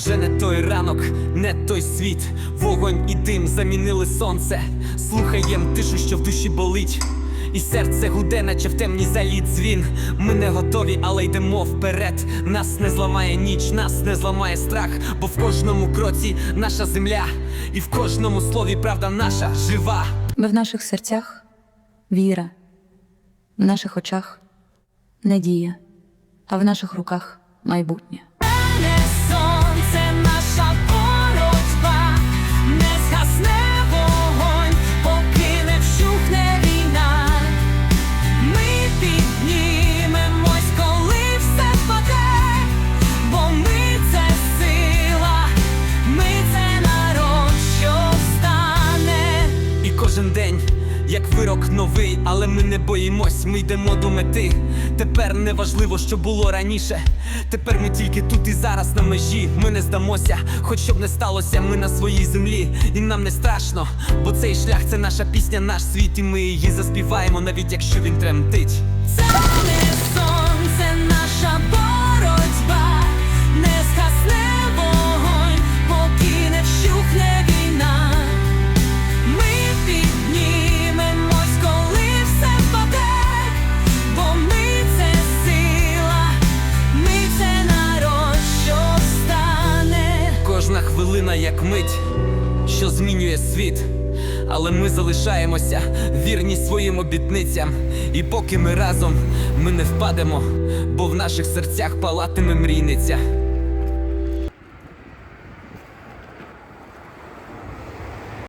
Вже не той ранок, не той світ, вогонь і дим замінили сонце. Слухаєм тишу, що в душі болить. І серце гуде, наче в темній залі дзвін. Ми не готові, але йдемо вперед. Нас не зламає ніч, нас не зламає страх, бо в кожному кроці наша земля, і в кожному слові правда наша жива. Бо в наших серцях віра, в наших очах надія, а в наших руках майбутнє. Кожен день, як вирок новий, але ми не боїмось, ми йдемо до мети. Тепер не важливо, що було раніше. Тепер ми тільки тут і зараз на межі. Ми не здамося, хоч щоб не сталося, ми на своїй землі, і нам не страшно, бо цей шлях це наша пісня, наш світ, і ми її заспіваємо, навіть якщо він тремтить. Це не сонце, хвилина як мить, що змінює світ. Але ми залишаємося вірні своїм обітницям. І поки ми разом, ми не впадемо, бо в наших серцях палатиме мрійниця.